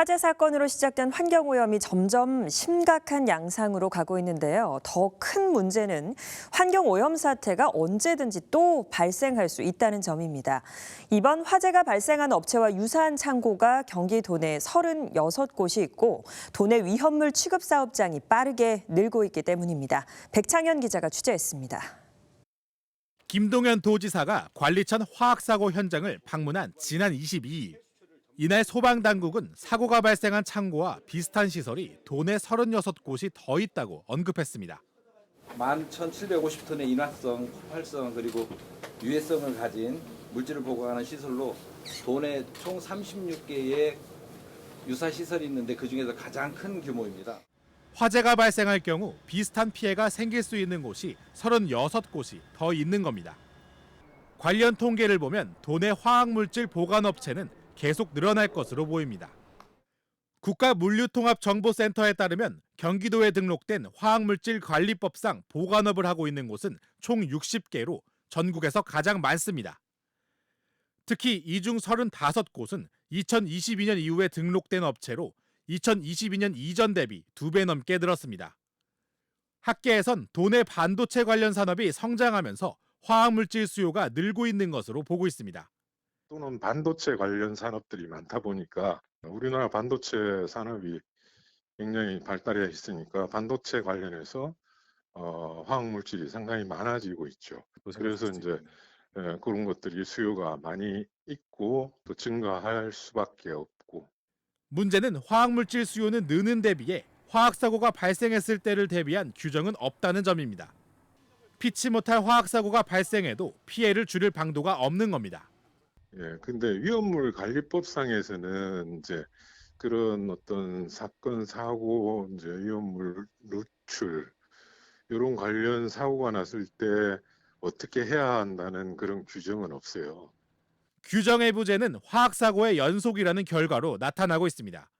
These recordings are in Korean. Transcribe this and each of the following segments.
화재 사건으로 시작된 환경 오염이 점점 심각한 양상으로 가고 있는데요. 더 큰 문제는 환경 오염 사태가 언제든지 또 발생할 수 있다는 점입니다. 이번 화재가 발생한 업체와 유사한 창고가 경기 도 내 36곳이 있고 도내 위험물 취급 사업장이 빠르게 늘고 있기 때문입니다. 백창현 기자가 취재했습니다. 김동연 도지사가 관리천 화학사고 현장을 방문한 지난 22일. 이날 소방당국은 사고가 발생한 창고와 비슷한 시설이 도내 36곳이 더 있다고 언급했습니다. 11,750톤의 인화성, 폭발성 그리고 유해성을 가진 물질을 보관하는 시설로 도내 총 36개의 유사 시설이 있는데 그 중에서 가장 큰 규모입니다. 화재가 발생할 경우 비슷한 피해가 생길 수 있는 곳이 36곳이 더 있는 겁니다. 관련 통계를 보면 도내 화학물질 보관업체는 계속 늘어날 것으로 보입니다. 국가물류통합정보센터에 따르면 경기도에 등록된 화학물질 관리법상 보관업을 하고 있는 곳은 총 60개로 전국에서 가장 많습니다. 특히 이 중 35곳은 2022년 이후에 등록된 업체로 2022년 이전 대비 두배 넘게 늘었습니다. 학계에선 도내 반도체 관련 산업이 성장하면서 화학물질 수요가 늘고 있는 것으로 보고 있습니다. 또는 반도체 관련 산업들이 많다 보니까 우리나라 반도체 산업이 굉장히 발달해 있으니까 반도체 관련해서 어, 화학 물질이 상당히 많아지고 있죠. 그래서 이제 예, 그런 것들이 수요가 많이 있고 또 증가할 수밖에 없고 문제는 화학물질 수요는 느는 데 비해 화학사고가 발생했을 때를 대비한 규정은 없다는 점입니다. 피치 못할 화학사고가 발생해도 피해를 줄일 방도가 없는 겁니다. 예, 근데 위험물 관리법상에서는 이제 그런 어떤 사건 사고 이제 위험물 누출 이런 관련 사고가 났을 때 어떻게 해야 한다는 그런 규정은 없어요. 규정의 부재는 화학 사고의 연속이라는 결과로 나타나고 있습니다.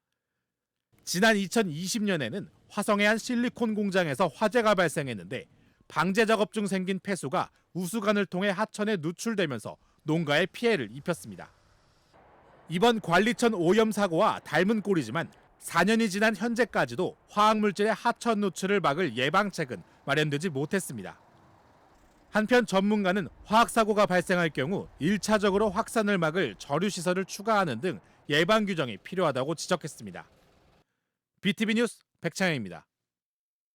지난 2020년에는 화성의 한 실리콘 공장에서 화재가 발생했는데 방제 작업 중 생긴 폐수가 우수관을 통해 하천에 누출되면서 농가에 피해를 입혔습니다. 이번 관리천 오염 사고와 닮은 꼴이지만 4년이 지난 현재까지도 화학물질의 하천 누출을 막을 예방책은 마련되지 못했습니다. 한편 전문가는 화학사고가 발생할 경우 1차적으로 확산을 막을 저류시설을 추가하는 등 예방 규정이 필요하다고 지적했습니다. BTV 뉴스 백창현입니다.